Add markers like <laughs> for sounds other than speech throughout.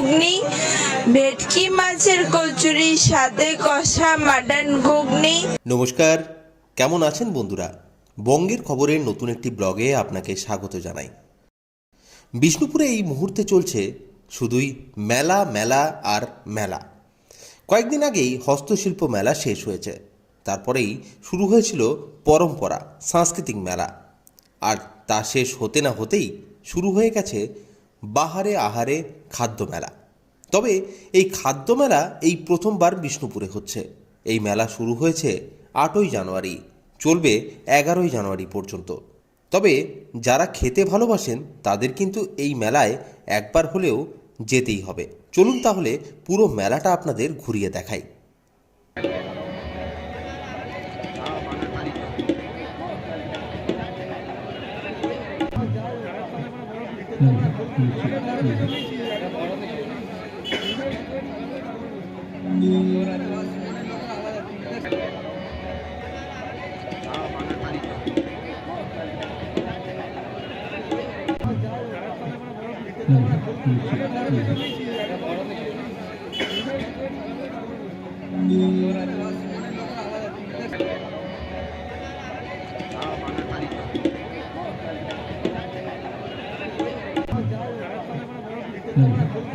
ঘুগনি, ভেটকি মাছের কচুরি, সাথে কষা মাটন ঘুগনি। নমস্কার, কেমন আছেন বন্ধুরা? বঙ্গের খবরের নতুন একটি ব্লগে আপনাকে স্বাগত জানাই। বিষ্ণুপুরে এই মুহূর্তে চলছে শুধুই মেলা মেলা আর মেলা। কয়েকদিন আগেই হস্তশিল্প মেলা শেষ হয়েছে। তারপরেই শুরু হয়েছিল পরম্পরা, সাংস্কৃতিক মেলা। আর তা শেষ হতে না হতেই শুরু হয়ে গেছে বাহারে আহারে খাদ্য মেলা তবে এই খাদ্য মেলা এই প্রথমবার বিষ্ণুপুরে হচ্ছে। এই মেলা শুরু হয়েছে আটই জানুয়ারি, চলবে এগারোই জানুয়ারি পর্যন্ত। তবে যারা খেতে ভালোবাসেন, তাদের কিন্তু এই মেলায় একবার হলেও যেতেই হবে। চলুন তাহলে পুরো মেলাটা আপনাদের ঘুরিয়ে দেখাই। Thank you.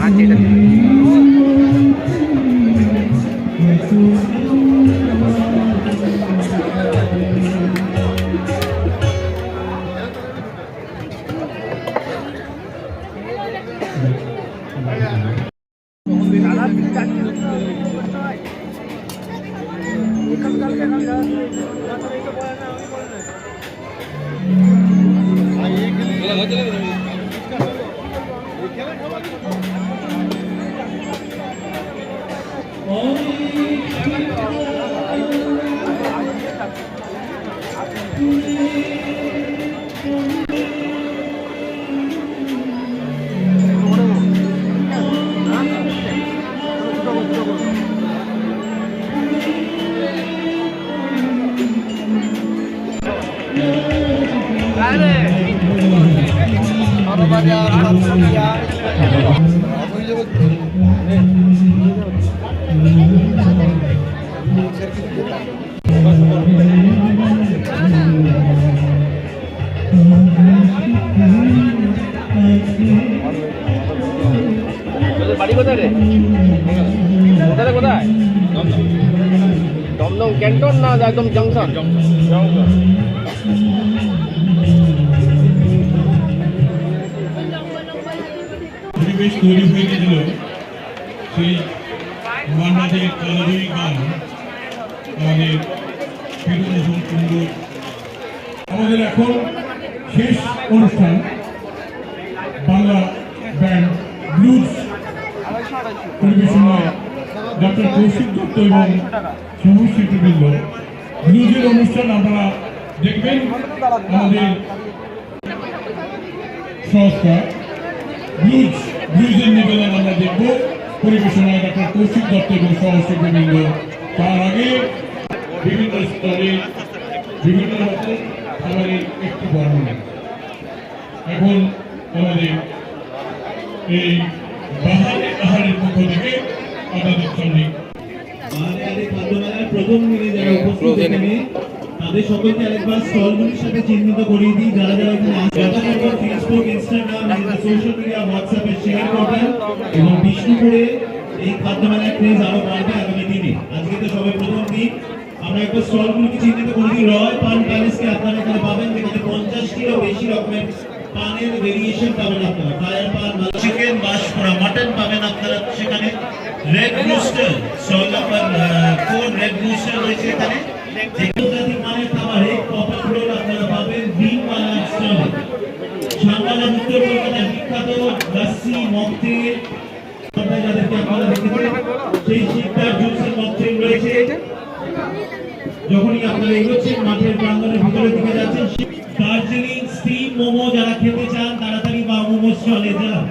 যারা বানাচ্ছে এটা তোদের বাড়ি কোথায় কোথায় কোথায়? দমদম ক্যান্টন না একদম জংশন? জংশন। পরিবেশ তৈরি হয়ে গেছিল সেই মান্নাদের কালারি গান আমাদের ফিরোজ কুণ্ডু আমাদের এখন শেষ অনুষ্ঠান, বাংলা ব্যান্ড ব্লুজ পরিবেশনায় ডক্টর কৌশিক দত্ত এবং সহশিল্পীবৃন্দ। ব্লুজের অনুষ্ঠান আপনারা দেখবেন আমাদের সংস্থা ব্লুজ। ব্লুজের নিবেদন আমরা দেখব। পরিবেশনায় ডক্টর কৌশিক দত্ত এবং সহশিল্পীবৃন্দ তার আগে বিভিন্ন স্তরে বিভিন্ন রকম খাবারের একটি বর্ণনা। এখন আমাদের এই বাহারে আহারের পক্ষ থেকে আপনাদের খাদ্যমেলার প্রথম দিনে যারা উপস্থিত তাদের সকলকে আরেকবার স্টলগুলির সাথে চিহ্নিত করিয়ে দিই। যারা যারা এখানে যথাযথ ফেসবুক ইনস্টাগ্রাম সোশ্যাল মিডিয়া হোয়াটসঅ্যাপে শেয়ার করবেন এবং বিষ্ণুপুরে এই খাদ্যমেলার ক্রেজ আরও বাড়বে আগামী দিনে। আজকে তো সবে প্রথম দিন। আমরা একবার স্টলগুলোকে চিহ্নিত করে দিই। রয়্যাল পান প্যালেসকে আপনারা এখানে পাবেন, যেখানে পঞ্চাশটিরও বেশি রকমের পানের ভেরিয়েশন পাবেন আপনারা। ফায়ার পান চিকেন বাসপুরা মাটন পাবেন আপনারা সেখানে। Red rooster stall number red rooster রয়েছে এখানে। স্টল যখনই আপনারা এগোচ্ছেন, মাঠের প্রাঙ্গণের ভিতরের দিকে যাচ্ছেন, দার্জিলিং, স্টিম, মোমো যারা খেতে চান, তাড়াতাড়ি বা মোমো চলে যান।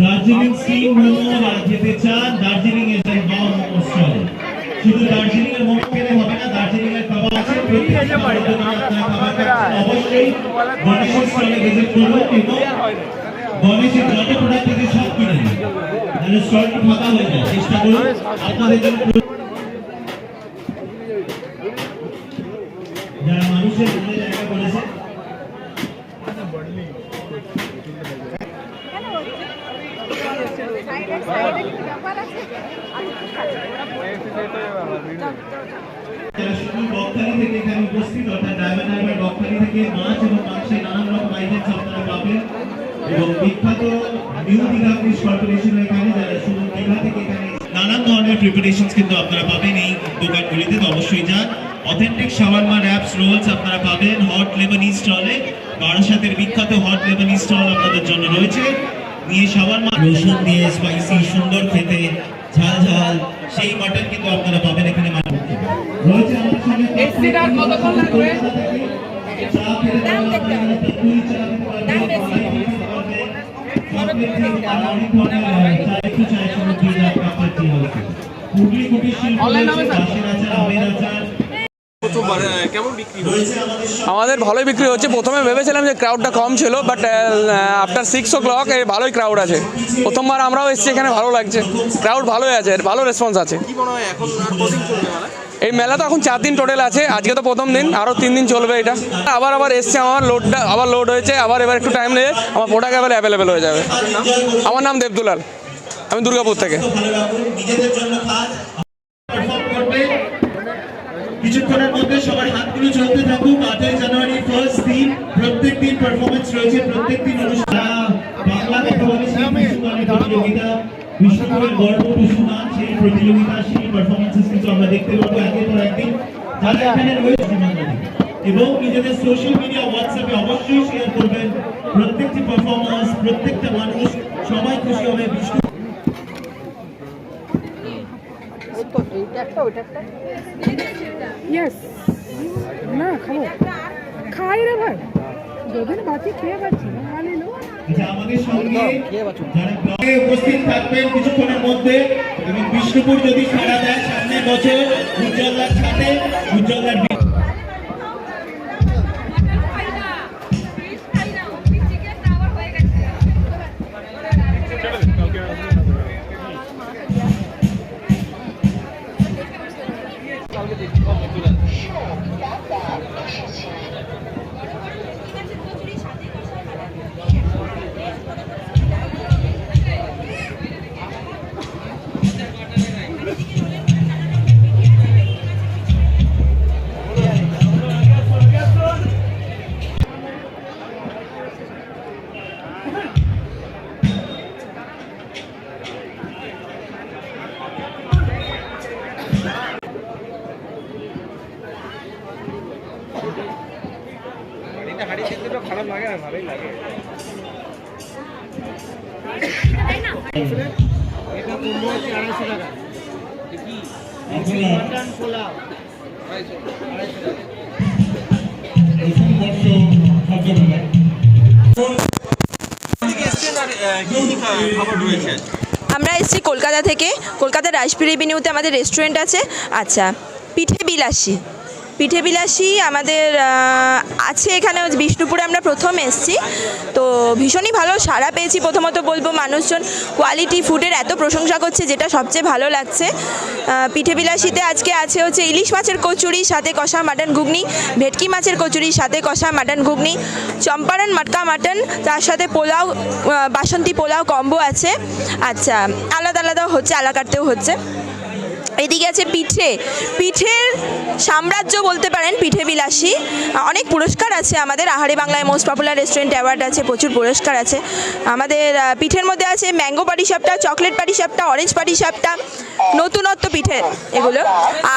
দার্জিলিং, স্টিম, মোমো যারা খেতে চান, দার্জিলিং এ যাই বা মোমো চলে শুধু দার্জিলিং এর মোমো খেলে হবে না দার্জিলিং এর কাবাব আছে প্রত্যেকটি খাবারের জন্য আপনারা খাবার খাচ্ছেন। অবশ্যই গণেশের স্টলে ভিজিট করুন এবং গণেশের যত প্রোডাক্ট থেকে সব কিনে নিন তাহলে স্টলটি ফাঁকা হয়ে যায় চেষ্টা করুন আপনাদের জন্য যারা মানুষের মনে জায়গা করেছে যারা শুধু বকখালি নানান ধরনের প্রিপারেশনস কিন্তু আপনারা পাবেন এই দোকানগুলিতে অবশ্যই যান। অথেন্টিক শাওয়ারমা র্যাপস রোলস আপনারা পাবেন। হট লেবানিজ স্টলে বারাসাতের বিখ্যাত হট লেবানিজ স্টল আপনাদের জন্য রয়েছে। নিয়ে শাওয়ারমা রসুন দিয়ে স্পাইসি সুন্দর খেতে ঝাল ঝাল সেই মাটন কিন্তু আপনারা পাবেন এখানে মাটন রয়েছে আমাদের সঙ্গে এসির কতক্ষণ লাগবে কুটির শিল্প রয়েছে আচার আমের আচার আমাদের আমাদের ভালোই বিক্রি হচ্ছে। প্রথমে ভেবেছিলাম যে ক্রাউডটা কম ছিল but after six o'clock ভালোই ক্রাউড আছে। প্রথমবার আমরাও এসেছি এখানে ভালো লাগছে। ক্রাউড ভালোই আছে ভালো রেসপন্স আছে। এই মেলা তো এখন চার দিন টোটাল আছে আজকে তো প্রথম দিন আরও তিন দিন চলবে এটা। আবার আবার এসছে আমার লোডটা আবার লোড হয়েছে আবার এবার একটু টাইম নিয়ে আমার প্রোডাক্ট এবার অ্যাভেলেবেল হয়ে যাবে। আমার নাম দেবদুলাল আমি দুর্গাপুর থেকে ভালো রাখুন নিজেদের জন্য কাজ পারফর্ম করবে কিছুক্ষণের মধ্যে সবার হাতগুলো চলতে থাকুক আটই জানুয়ারি ফার্স্ট দিন প্রত্যেক দিন পারফরমেন্স রয়েছে প্রত্যেক দিন অনুষ্ঠান। বাংলা কথা বলে সেই প্রতিযোগিতা বিশ্বকাপের গর্ব নাচ সেই প্রতিযোগিতা সেই পারফরমেন্সেস কিন্তু আমরা দেখতে পাবো একের পর একদিন। যারা এখানে রয়েছে বাংলাদেশে এবং নিজেদের সোশ্যাল মিডিয়া হোয়াটসঅ্যাপে অবশ্যই শেয়ার করবেন। প্রত্যেকটি পারফরমেন্স প্রত্যেকটা মানুষ সবাই খুশি হবে বিষ্ণু। ইয়েস না খাব। খাই রে ভাই। দুদিন বাকি খেয়ে পাচ্ছি না লো আমাদের সঙ্গে যারা উপস্থিত থাকবেন কিছুক্ষণের মধ্যে এবং বিষ্ণুপুর যদি সারা দেয় সামনের বছর উজ্জ্বলার সাথে উজ্জ্বলার আমরা এসেছি কলকাতা থেকে। কলকাতার রাজপুরি এভিনিউতে আমাদের রেস্টুরেন্ট আছে। আচ্ছা পিঠে বিলাসী। পিঠে বিলাসী আমাদের আছে এখানে বিষ্ণুপুরে, আমরা প্রথম এসছি। তো ভীষণই ভালো সাড়া পেয়েছি প্রথমত বলব মানুষজন। কোয়ালিটি ফুডের এত প্রশংসা করছে যেটা সবচেয়ে ভালো লাগছে। পিঠে বিলাসীতে আজকে আছে হচ্ছে ইলিশ মাছের কচুরি, সাথে কষা মাটন ঘুগনি, ভেটকি মাছের কচুরি, সাথে কষা মাটন ঘুগনি চম্পারন মাটকা মাটন, তার সাথে পোলাও বাসন্তী পোলাও কম্বো আছে। আচ্ছা আলাদা আলাদা হচ্ছে আলাকারতেও হচ্ছে। এদিকে আছে পিঠে। পিঠের সাম্রাজ্য বলতে পারেন পিঠে বিলাসী অনেক পুরস্কার আছে আমাদের। আহারে বাংলায় মোস্ট পপুলার রেস্টুরেন্ট অ্যাওয়ার্ড আছে, প্রচুর পুরস্কার আছে। আমাদের পিঠের মধ্যে আছে ম্যাঙ্গো পাটি পাটিসাপটা চকলেট পাটিসাপটা অরেঞ্জ পাটিসাপটা নতুনত্ব পিঠে এগুলো।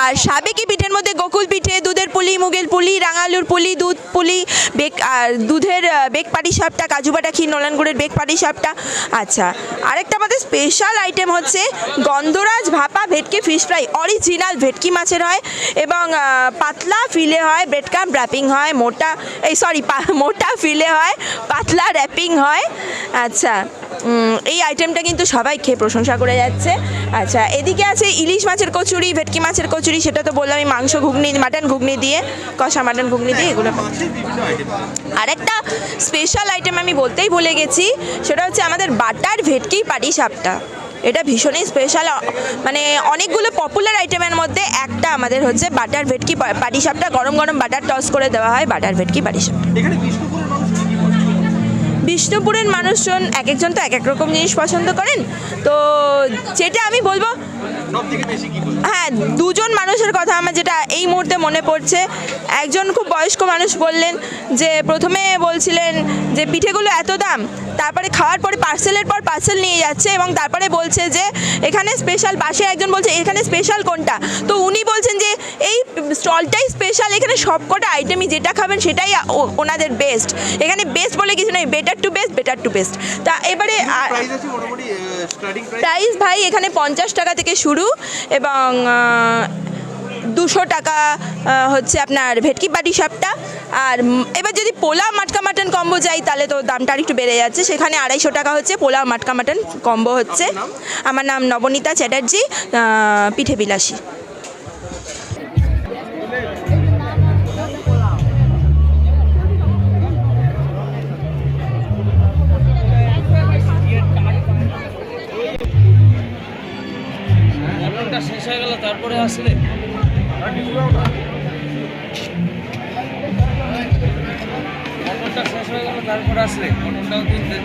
আর সাবেকি পিঠের মধ্যে গোকুল পিঠে, দুধের পুলি, মুগের পুলি, রাঙালুর পুলি, দুধ পুলি, বেক, আর দুধের বেক পাটিসাপটা কাজু বাটা ক্ষীর নলান গুড়ের বেক পাটিসাপটা আচ্ছা আরেকটা আমাদের স্পেশাল আইটেম হচ্ছে গন্ধরাজ ভাপা ভেটকি ফিশ ফ্রাই অরিজিনাল ভেটকি মাছের হয় এবং পাতলা ফিলে হয় ব্রেডকাম র্যাপিং হয়, মোটা, এই সরি <laughs> মোটা ফিলে হয়, পাতলা র্যাপিং হয়। আচ্ছা এই আইটেমটা কিন্তু সবাই খেয়ে প্রশংসা করে যাচ্ছে। আচ্ছা এদিকে আছে ইলিশ মাছের কচুরি, ভেটকি মাছের কচুরি, সেটা তো বললাম আমি মাংস ঘুগনি মাটন ঘুগনি দিয়ে, কষা মাটন ঘুগনি দিয়ে এগুলো আরেকটা স্পেশাল আইটেম আমি বলতেই ভুলে গেছি, সেটা হচ্ছে আমাদের বাটার ভেটকি পাটি সাপটা এটা ভীষণই স্পেশাল মানে অনেকগুলো পপুলার আইটেমের মধ্যে একটা আমাদের হচ্ছে বাটার ভেটকি পাটি সাপটা গরম গরম বাটার টস করে দেওয়া হয় বাটার ভেটকি পাটি সাপটা। বিষ্ণুপুরের মানুষজন এক একজন তো এক এক রকম জিনিস পছন্দ করেন। তো যেটা আমি বলব হ্যাঁ দুজন মানুষের কথা আমার যেটা এই মুহূর্তে মনে পড়ছে। একজন খুব বয়স্ক মানুষ বললেন যে প্রথমে বলছিলেন যে পিঠেগুলো এত দাম তারপরে খাওয়ার পরে পার্সেলের পর পার্সেল নিয়ে যাচ্ছে এবং তারপরে বলছে যে এখানে স্পেশাল পাশে একজন বলছে এখানে স্পেশাল কোনটা? তো উনি বলছেন যে এই স্টলটাই স্পেশাল এখানে সবকটা আইটেমই যেটা খাবেন সেটাই ওনাদের বেস্ট এখানে বেস্ট বলে কিছু নেই better to best better to best তা এবারে প্রাইস ভাই এখানে পঞ্চাশ টাকা থেকে শুরু এবং দুশো টাকা হচ্ছে আপনার ভেটকি পাটি সাপটা। আর এবার যদি পোলাও মাটকা মাটন কম্বো যাই তাহলে তো দামটা আর একটু বেড়ে যাচ্ছে। সেখানে আড়াইশো টাকা হচ্ছে পোলাও মাটকা মাটন কম্বো হচ্ছে। আমার নাম নবনীতা চ্যাটার্জি পিঠে বিলাসী। শেষ হয়ে গেল তারপরে আসলে? মটনটা শেষ হয়ে গেল তারপর আসলে মটনটাও কিনতে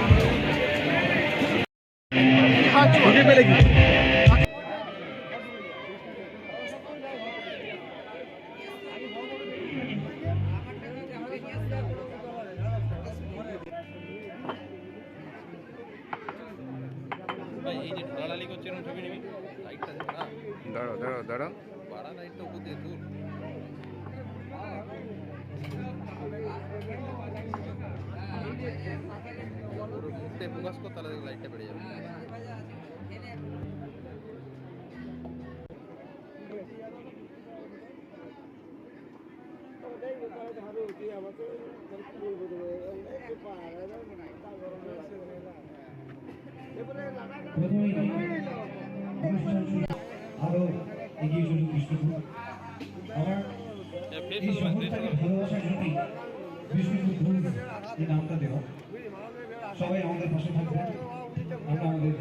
প্রথমেই অনুষ্ঠান শুরু আরও এগিয়ে চলুক বিষ্ণুপুর আমার এই শহরটাকে ভালোবাসার জন্যই বিষ্ণুপুর গ্রুপ এই নামটা দেওয়া। সবাই আমাদের পাশে থাকবেন আমরা আমাদের